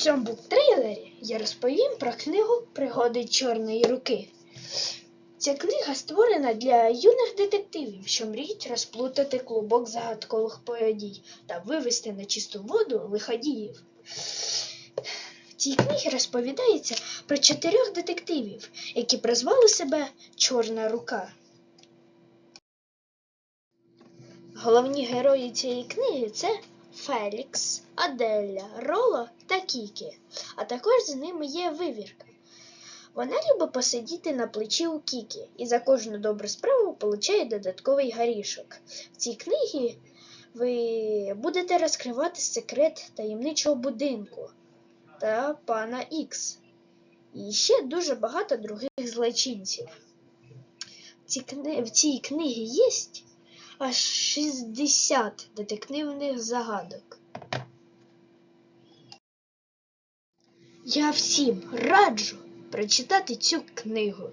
цьому буктрейлері я розповім про книгу Пригоди Чорної руки. Ця книга створена для юних детективів, що мріють розплутати клубок загадкових подій та вивести на чисту воду лиходіїв. В цій книгі розповідається про чотирьох детективів, які призвали себе Чорна рука. Головні герої цієї книги це Фелікс, Аделя, Роло та Кікі, а також з ними є вивірка. Вона любить посидіти на плечі у Кікі і за кожну добру справу получає додатковий горішок. В цій книгі ви будете розкривати секрет таємничого будинку та пана Ікс. І ще дуже багато других злочинців. В цій книгі є аж 60 детективних загадок. Я всім раджу прочитати цю книгу.